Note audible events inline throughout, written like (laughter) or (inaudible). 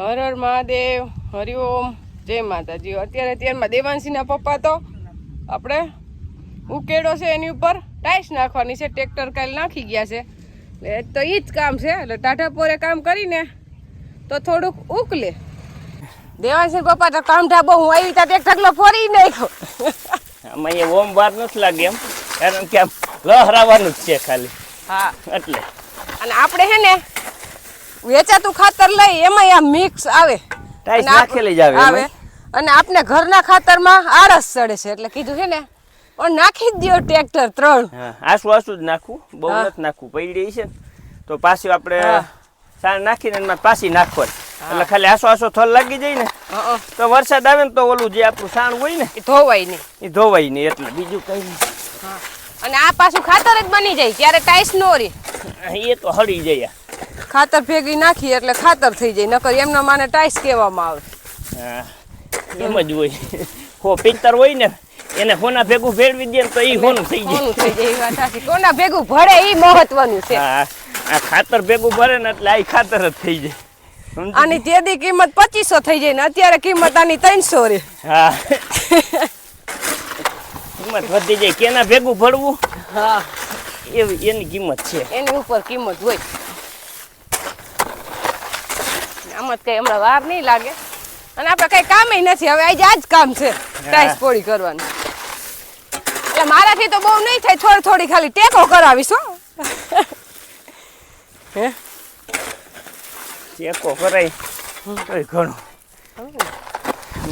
હર હર મહાદેવ હરિઓમ જય માતાજી. અત્યારે અત્યારમાં દેવાંશીના પપ્પા તો આપણે ઉકેડો છે એની ઉપર. ટાઈસ નાખવાની છે ટ્રેક્ટર કાલ નાખી ગયા છે. એટલે તો એ જ કામ છે એટલે ટાઢા પોરે કામ કરીને તો થોડુંક ઉકલે. દેવાંશી પપ્પા તો કામ ઢાબો હું આવી ત્યાં ઢગલો ફોરી નાખ્યો. એ ઓમ વાર નથી લાગે એમ કારણ કે લહરાવાનું જ છે ખાલી. હા. એટલે. અને આપણે હે ને વેચાતું ખાતર લઈ એમાં આ મિક્સ આવે. નાખેલી જ આવે અને આપણે ઘરના ખાતરમાં આળસ ચડે છે એટલે કીધું છે ને પણ નાખી જ દો ટ્રેક્ટર ત્રણ. આસુ આસુ જ નાખવું બહુ જ નથી નાખવું પડી છે તો પાછી આપણે. સાણ નાખીને એમાં પાછી નાખવાની. એટલે ખાલી આસો આસો થલ લાગી જાય ને. તો વરસાદ આવે ને તો ઓલું જે આપણું સાણ હોય ને એ ધોવાય નહીં. એ ધોવાય નહીં એટલે બીજું કઈ નહીં. અને આ પાછું ખાતર જ બની જાય ત્યારે ટાઈસ નો રે એ તો હળી જાય ખાતર ભેગી નાખીએ એટલે ખાતર થઈ જાય નકર એમના માને ટાઈસ કહેવામાં આવે. એમ જ હોય. હો પિત્તર હોય ને એને હોના ભેગું ભેળવી દે તો એ હોનું થઈ જાય. કોનું થઈ જાય એ વાત સાચી. કોના ભેગું ભળે એ મહત્વનું છે. આ ખાતર ભેગું ભરે ને એટલે આ ખાતર જ થઈ જાય. આની તેદી કિંમત પચીસો થઈ જાય ને અત્યારે કિંમત આની ત્રણસો રે. હા. કિંમત વધી જાય. કેના ભેગું ભળવું? હા. એવી એની કિંમત છે. એની ઉપર કિંમત હોય. જ કઈ હમણાં વાર નહીં લાગે. અને આપણે કઈ કામ નથી. હવે આજે આ જ કામ છે. ટાઈસ પોળી કરવાનું. એટલે મારાથી તો બહુ નહીં થાય. થોડી થોડી ખાલી ટેકો કરાવીશ હો. હે? ટેકો કરાય. તોય ઘણું.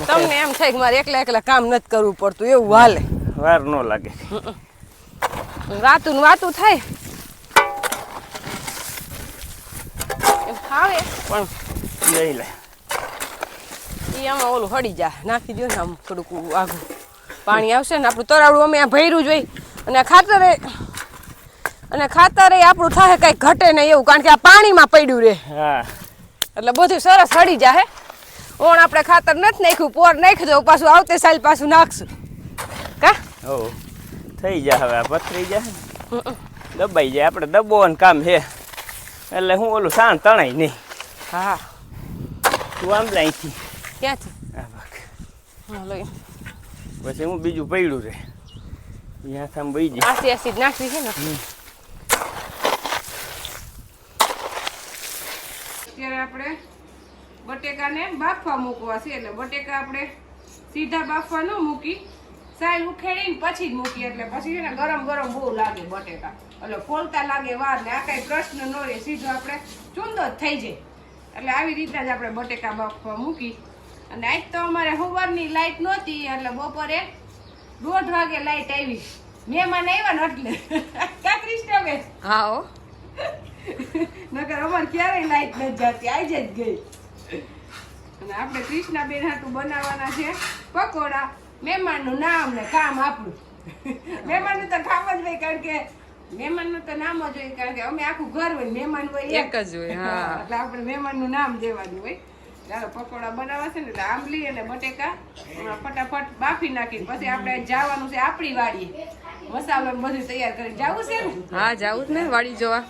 તમને એમ થાય કે મારે એકલા એકલા કામ નથી કરવું પડતું. એવું હાલે. વાર ન લાગે. વાતું વાતું થાય. ખાવે પણ લઈ લે. ઈ આમાં ઓલું હળી જાય નાખી દો ને આમ થોડુંક આઘું પાણી આવશે ને આપણું તરાવડું અમે આ ભર્યું જ હોય. અને ખાતર અને ખાતરે આપણું થાય કઈ ઘટે નહીં એવું કારણ કે આ પાણીમાં પડ્યું રહે હા. એટલે બધું સરસ હળી જાય ઓણ આપણે ખાતર નથી નાખ્યું પોર નાખી દો પાછું આવતે સાલ પાછું નાખશું. કા? ઓ થઈ જાય હવે પથરી જાય દબાઈ જાય આપણે દબાવવાનું કામ છે. એટલે હું ઓલું સાણ તણાય નહીં. હા. તું આમ લે અહીંથી ક્યાંથી? આ ભાગ હાલો એમ. પછી હું બીજું પડ્યું રે. ત્યાં થામ બઈ જાય આસી આસી જ નાખવી છે ને? અત્યારે આપણે બટેકાને બાફવા મૂકવા છે એટલે બટેકા આપણે સીધા બાફવા ન મૂકી સાઈડ ઉખેડીને પછી જ મૂકી એટલે પછી છે ને ગરમ ગરમ બહુ લાગે બટેકા. એટલે ફોલતા લાગે વાર ને આ કાંઈ પ્રશ્ન ન રહે સીધો આપણે ચૂંદો જ થઈ જાય. એટલે આવી રીતના જ આપણે બટેકા બાફવા મૂકી. અને આજ તો અમારે સવારની લાઇટ નહોતી એટલે બપોરે દોઢ વાગે લાઈટ આવી. મહેમાન આવ્યા ને એટલે. ક્યાં કૃષ્ણબેન હા નકર અમારે ક્યારેય લાઈટ નથી જતી આજે જ ગઈ. અને આપણે કૃષ્ણાબેન હાટું બનાવવાના છે પકોડા. મહેમાનનું નામ ને કામ આપણું. મહેમાનનું તો કામ જ નહીં કારણ કે મહેમાનનું તો નામ જ હોય કારણ કે અમે આખું ઘર હોય મહેમાન હોય એક. જ હોય, હા. એટલે આપણે મહેમાનનું નામ દેવાનું હોય. ચાલો પકોડા બનાવવા છે ને એટલે આંબલી અને બટેકા ફટાફટ બાફી નાખીને પછી આપણે જવાનું છે આપણી વાડીએ. મસાલો ને બધું તૈયાર કરી જવું છે ને? હા જવું જ ને વાડી જોવા.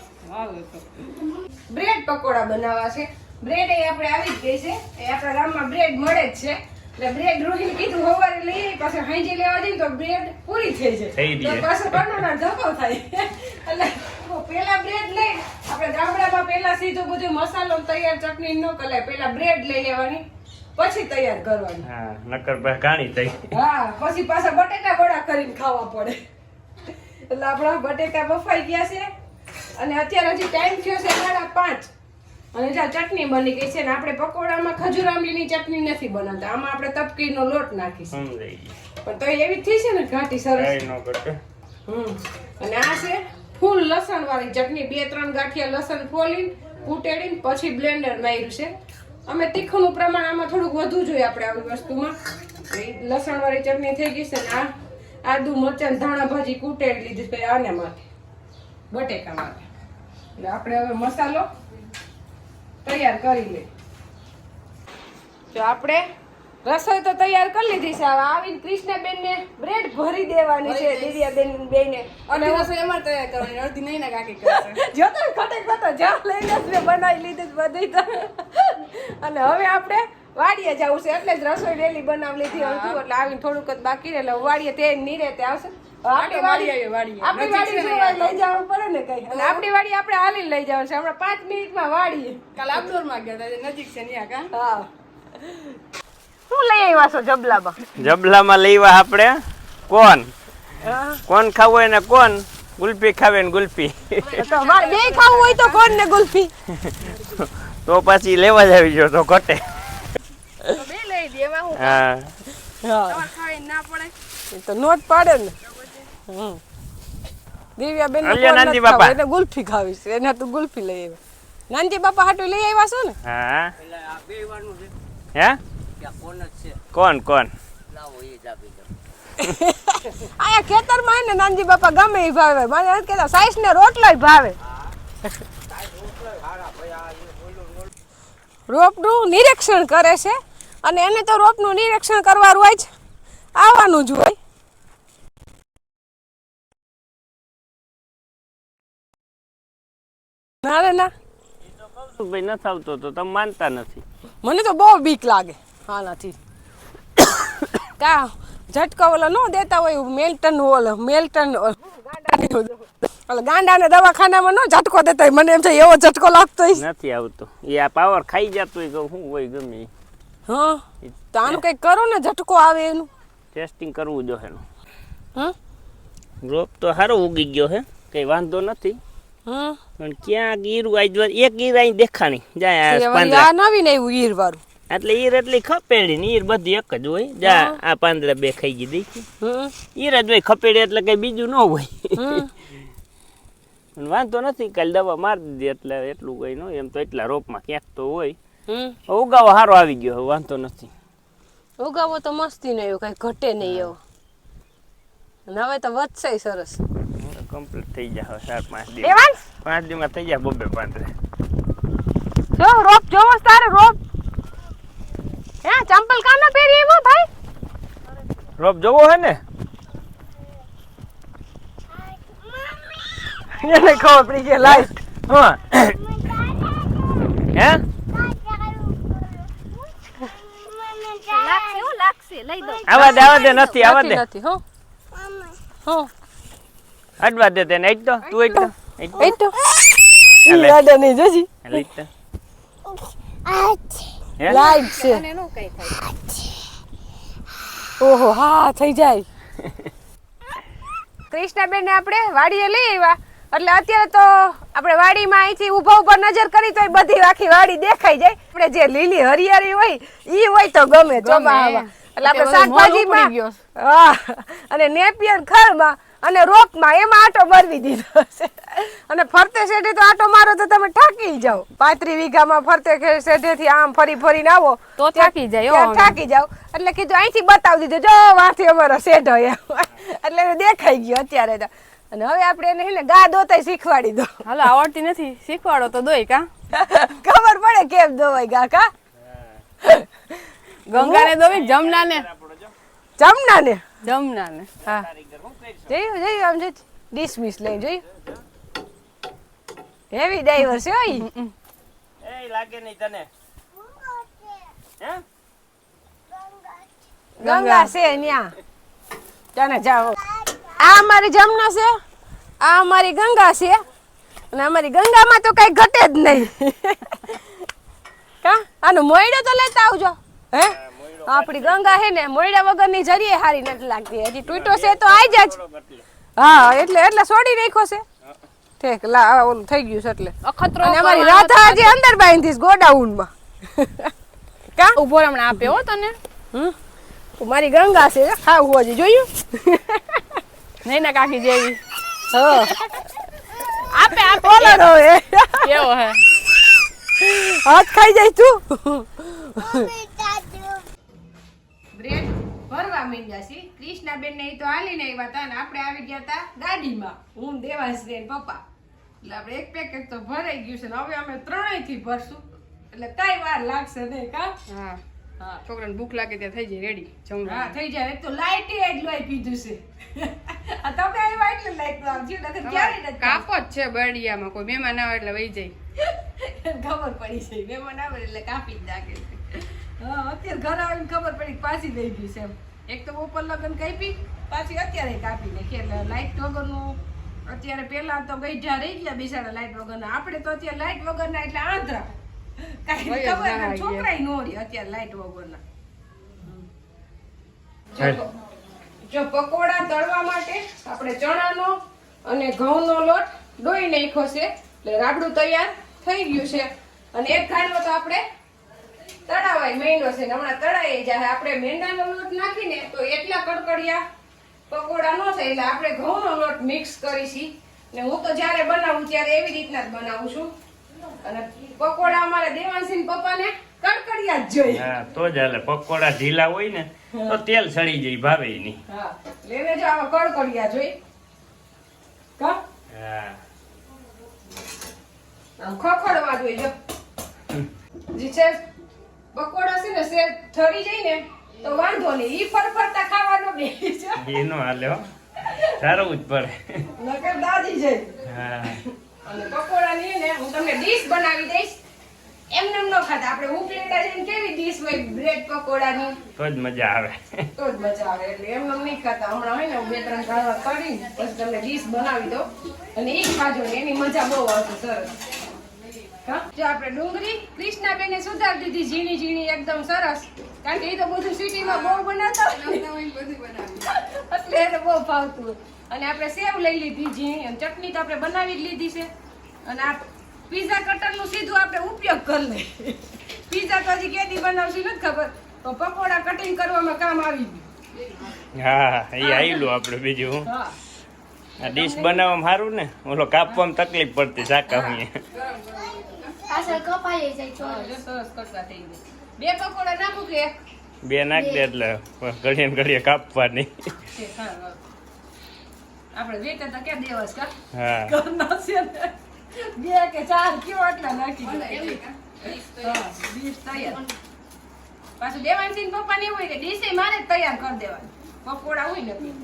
બ્રેડ પકોડા બનાવવા છે. બ્રેડ એ આપણે આવી જ ગઈ છે. એ આપણા ગામમાં બ્રેડ મળે જ છે. એટલે બ્રેડ રોહિત કીધું સવારે લઈ પાછો હાંજી લેવા જઈએ તો બ્રેડ પૂરી થઈ જાય તો પાછો બનાવવાનો ધક્કો થાય. એટલે પેલા બ્રેડ લઈ આપણે ગામડામાં પેલા સીધું બધું મસાલો તૈયાર ચટણી ન કરાય પેલા બ્રેડ લઈ લેવાની પછી તૈયાર કરવાની. હા નકર ઘાણી થઈ. હા પછી પાછા બટેટા વડા કરીને ખાવા પડે. એટલે આપણા બટેટા બફાઈ ગયા છે. અને અત્યારે હજી ટાઈમ થયો છે સાડા પાંચ. અને જ્યાં ચટણી બની ગઈ છે ને આપણે પકોડામાં ખજૂર આંબલીની ચટણી નથી બનાવતા. આમાં આપણે તપકીનો લોટ નાખીશું. પણ તો એવી થઈ છે ને ઘાટી સરસ. હમ. અને આ છે ફૂલ લસણ વાળી ચટણી. બે ત્રણ ગાંઠિયા લસણ ફોલીને કૂટેડીને પછી બ્લેન્ડર માર્યું છે. અમે તીખુંનું પ્રમાણ આમાં થોડુંક વધુ જોઈએ આપણે આવી વસ્તુમાં. લસણ વાળી ચટણી થઈ ગઈ છે ને આ આદુ મરચાં ધાણા ભાજી કૂટેડી લીધી છે આને માટે બટેકા માટે. એટલે આપણે હવે મસાલો તૈયાર કરી લે. જો આપણે રસોઈ તો તૈયાર કરી લીધી છે. હવે આવીને કૃષ્ણાબેન ને બ્રેડ ભરી દેવાની છે દિવ્યાબેન બેન. ને અને રસોઈ અમારે તૈયાર કરવાની અડધી નહીં ને કાકી કરશે (laughs) જો તો ખટક ખટક જો લઈને જ મેં બનાવી લીધી બધી તો. અને હવે આપણે વાડીએ જવું છે એટલે જ રસોઈ વેલી બનાવી લીધી અડધું એટલે આવીને થોડુંક જ બાકી રહે. એટલે વાડીએ તે નીરે તે આવશે. આપણી વાડી આપણી વાડી લઈ જવું પડે ને કઈ અને આપણી વાડી આપણે હાલી લઈ જવાનું છે. હમણાં પાંચ મિનિટમાં વાડી કાલ આબદોરમાં ગયા હતા નજીક છે ન્યા કા? હા. શું લઈ આવ્યા છો જબલામાં? જબલામાં લેવા આપણે કોણ કોણ ખાવું હોય ને કોણ ગુલ્ફી ખાવે ને ગુલ્ફી. બે ખાવું હોય તો કોણ ને ગુલ્ફી? તો પછી લેવા જ આવી ગયો તો ઘટે. બે લઈ દેવા હું. હા. ના પડે? તો નોટ પાડે ને. દિવ્યાબેન ને. અલ્યા કોણ નાનજી બાપા. એને ગુલ્ફી ખાવી છે એને તું ગુલ્ફી લઈ આવ્યો. નાનજી બાપા હાટુ લઈ આવ્યા છો ને? હા. હે? કોણ કોણ? (laughs) આયા ખેતરમાં ને નાનજી બાપા ગમે એ ભાવે. મને કહેતા સાઈસ ને રોટલો ભાવે. રોપનું નિરીક્ષણ કરે છે અને એને તો રોપનું નિરીક્ષણ કરવાનું હોય છે આવવાનું જ હોય. ના રે ના. ભાઈ નથી આવતો તો તમે માનતા નથી. મને તો બહુ બીક લાગે. આનાથી. કા ઝટકો ઓલો ન દેતા હોય મેલ્ટન ઓલ મેલ્ટન ઓલો. ઓલો ગાંડાને દવાખાનામાં ન ઝટકો દેતા હોય. મને એમ છે એવો ઝટકો લાગતો નથી આવતો. એ આ પાવર ખાઈ જતો હોય તો શું હોય ગમે. હા. તો આનું કંઈક કરો ને ઝટકો આવે એનું. ટેસ્ટિંગ કરવું જો એનું હ? રોપ તો સારો ઉગી ગયો હે. કઈ વાંધો નથી. પણ ક્યાં ગીરું આજ એક ગીર અહીં દેખાણી. જાય આ આ નવીન એવું ઈર વાળું. એટલે ઈર એટલી ખપેડી ને ઈર બધી એક જ હોય. જા આ પાંદડા બે ખાઈ ગઈ હમ ઈર જ હોય ખપેડી એટલે કઈ બીજું ન હોય. (laughs) પણ વાંધો નથી કાલે દવા મારી દીધી એટલે એટલું કઈ ન એમ તો એટલા રોપમાં ક્યાંક તો હોય. ઉગાવો સારો આવી ગયો વાંધો નથી. ઉગાવો તો મસ્તી નહીં એવું કઈ ઘટે નહીં એવો. હવે તો વધશે સરસ. કમ્પ્લીટ થઈ જાય ચાર પાંચ દિવસ. દેવાંશ પાંચ દિવસમાં થઈ જાય બબે પાંદડે જો રોપ જોવો છે તારે રોપ. હે ચંપલ કામ ના પહેરી એવો ભાઈ? રોપ જોવો હે ને? એને ખબર પડી ગઈ લાઈટ હા. હે? લાગશે હું લાગશે. લઈ દો. આવા દે આવા દે નથી આવા દે. નથી હો. હો. અડવા દે તેને એજ તો તું એજ તો એજ તો. ઈ આડે નહીં જોજી. હાલે તો. લાઈટ છે. અને એનું કઈ થાય. ઓહો હા થઈ જાય. કૃષ્ણાબેન ને આપણે વાડીએ લઈ આવ્યા. એટલે અત્યારે તો આપણે વાડીમાં અહીંથી ઊભા ઊભા નજર કરી તો બધી આખી વાડી દેખાઈ જાય. આપણે જે લીલી હરિયાળી હોય ઈ હોય તો ગમે ચોમાહામાં એટલે આપણે શાકભાજીમાં ગયો. હા અને નેપિયર ખરમાં અને રોપમાં એમાં આટો મારવી દીધો છે. અને ફરતે શેઠે તો આટો મારો તો તમે થાકી જાઓ. પાંત્રી વીઘામાં ફરતે ખે- શેઠેથી આમ ફરી ફરીને આવો. તો થાકી જાય, થાકી જાવ એટલે કીધું અહીંથી બતાવી દીધું. જો વાથી અમારો શેઠ હોય એટલે દેખાઈ ગયો અત્યારે તો. અને હવે આપણે એને ને ગા દોતાય શીખવાડી દો. હાલો આવડતી નથી. શીખવાડો તો દોય કા. ખબર પડે કેમ દોવાય ગા કા. ગંગાને દોવી જમનાને. જમના ને જમનાને હા. જોયું જોયું આમ જો ડિસમિસ લઈ જોયું હેવી ડ્રાઈવર છે ઓય. એ લાગે નહીં તને. હે? ગંગા છે ન્યા. તને જાઓ. આ અમારી જમના છે. આ અમારી ગંગા છે. અને અમારી ગંગામાં તો કઈ ઘટે જ નહીં. (laughs) કા? આનો મોયડો તો લેતા આવજો. હે? આપણી ગંગા હે ને મોયડા વગરની જરીએ હારી નથી લાગતી. હજી તૂટો છે તો આઈ જ હા એટલે એટલે છોડી નાખ્યો છે. ઠેક લા ઓલું થઈ ગયું છે એટલે. અખતરો અને અમારી રાધા હજી અંદર બાંધી છે ગોડાઉનમાં. (laughs) કા? ઊભો હમણાં આપે હો તને. હમ? મારી ગંગા છે ખાવું હજી જોયું. નહીં ના કાકી જેવી. હા. આપે આપે. બોલો રો હવે કેવો હે? હાથ ખાઈ જાય તું. ભરવા માંડ્યા છે. કૃષ્ણાબેન ને તો હાલીને આવ્યા હતા ને આપણે આવી ગયા હતા ગાડીમાં. હું દેવાંશ ને પપ્પા. એટલે આપણે એક પેકેટ તો ભરાઈ ગયું છે ને હવે અમે ત્રણેયથી ભરશું. એટલે કઈ વાર લાગશે નહીં કા? હા. હા. છોકરાને ભૂખ લાગે ત્યાં થઈ જાય રેડી હા થઈ જાય. તો લાઈટ જ આઈ પીધું છે. (laughs) આ તમે આવ્યા એટલે લાઈટ આવજો નકર ક્યારે નથી કાપો જ છે બરડિયામાં કોઈ મહેમાન આવે એટલે વહી જાય. (laughs) ખબર પડી છે મહેમાન આવે એટલે કાપી જ નાખે. અત્યારે ઘરે આવીને ખબર પડી પાછી દઈ ગઈ છે એક તો ઉપર લગ્ન કાપી પાછી અત્યારે કાપી નાખી. એટલે લાઈટ વગરનું અત્યારે પહેલા તો ગઈઢા રહી ગયા બિચારા લાઈટ વગરના. આપણે તો અત્યારે લાઈટ વગરના એટલે આંધ્રા. કાંઈ ખબર ના છોકરાય નો રહે અત્યારે લાઈટ વગરના. જો- પકોડા તળવા માટે આપણે ચણાનો અને ઘઉંનો લોટ ડોઈ નાખ્યો છે. એટલે રાબડું તૈયાર થઈ ગયું છે. અને એક ખાંડો તો આપણે તળાવાય મહિનો છે ને હમણાં તળાઈ જાય. આપણે મેંદાનો લોટ નાખીને તો એટલા કડકડિયા પકોડા ન થાય એટલે આપણે ઘઉંનો લોટ મિક્સ કરીશી. ને હું તો જ્યારે બનાવું ત્યારે એવી રીતના જ બનાવું છું. અને પકોડા અમારા દેવાંશી પપ્પાને કડકડિયા જ જોઈએ. હા તો જ હાલે. પકોડા ઢીલા હોય ને તો તેલ સડી જાય ભાવે નહીં. હા લેને જો આવા કડકડિયા જોઈ. કા? હા. આમ ખખડવા જોઈએ. જો જે છે પકોડા છે ને સે ઠરી જાય ને તો વાંધો નહીં. ઈ ફરફરતા ખાવાનો બે છે. એનો હાલે હો. સારું જ પડે. નકર દાદી જાય હા. અને પકોડા ની ને હું તમને ડીશ બનાવી દઈશ. એમને એમ ન ખાતા. આપણે ઉપલેટા જઈને કેવી ડીશ હોય બ્રેડ પકોડાની? તો જ મજા આવે. તો જ મજા આવે. એટલે એમ એમ નહીં ખાતા. હમણાં હોય ને બે ત્રણ કાળવા કરી પછી તમને ડીશ બનાવી દો અને એ ખાજો ને એની મજા બહુ આવશે સરસ? જો આપણે ડુંગળી કૃષ્ણાબેને સુધારી દીધી ઝીણી ઝીણી એકદમ સરસ. કારણ કે એ તો બધું સિટીમાં બહુ બનાવતા. એટલે એને બહુ ભાવતું અને આપણે સેવ લઈ લીધી ઝીણી અને ચટણી તો આપણે બનાવી જ લીધી છે. અને આ પીઝા કટરનું સીધું આપણે ઉપયોગ કરી લઈએ. પીઝા તો હજી કેદી બનાવશું નથી ખબર તો પકોડા કટિંગ કરવામાં કામ આવી ગયું. હા એ આવેલું આપણે બીજું. હા. આ ડીશ બનાવવામાં સારું ને? ઓલો કાપવામાં તકલીફ પડતી શાકા પાછળ કપાઈ જાય હા, સરસ કટકા થઈ ગયા. બે પકોડા નાખું કે? બે નાખ દે એટલે ઘડીએ ને ઘડીએ કાપવાની. આપણે વેચે તો ક્યાં દેવાસ કા? હા. છે બે કે ચાર કયો આટલા નાખી દીધા. ડીશ તૈયાર. પાછું દેવાંશી પપ્પાને એવું હોય કે ડીશે મારે તૈયાર કરી દેવાની. પકોડા હોય નથી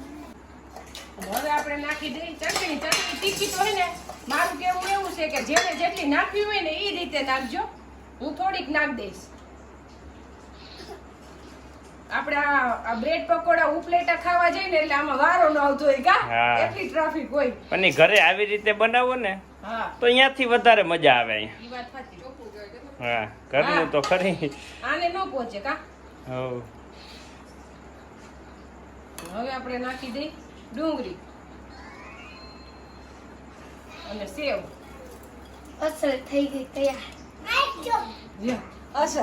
હવે આપણે નાખી દઈએ ચટણી. ચટણી તીખી તો હોય ને મારું કેવું એવું છે કે જેને જેટલી નાખવી હોય ને એ રીતે નાખજો. હું થોડીક નાખ દઈશ. આપણે આ બ્રેડ પકોડા ઉપલેટા ખાવા જઈએ ને એટલે આમાં વારો ન આવતો હોય કા? એટલી ટ્રાફિક હોય. પણ ઘરે આવી રીતે બનાવો ને હા. તો અહીંયાથી વધારે મજા આવે વાત સાચી. હા ઘરનું તો ખરી. આને ન પહોંચે કા? હવ. હવે આપણે નાખી દઈ ડુંગળી. અને સેવ. અસર થઈ ગઈ તૈયાર. અસર.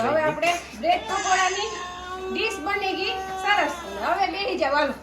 હવે. આપણે બ્રેડ પકોડાની ડીશ બની ગઈ. સરસ. હવે બેસી જાવ હાલો.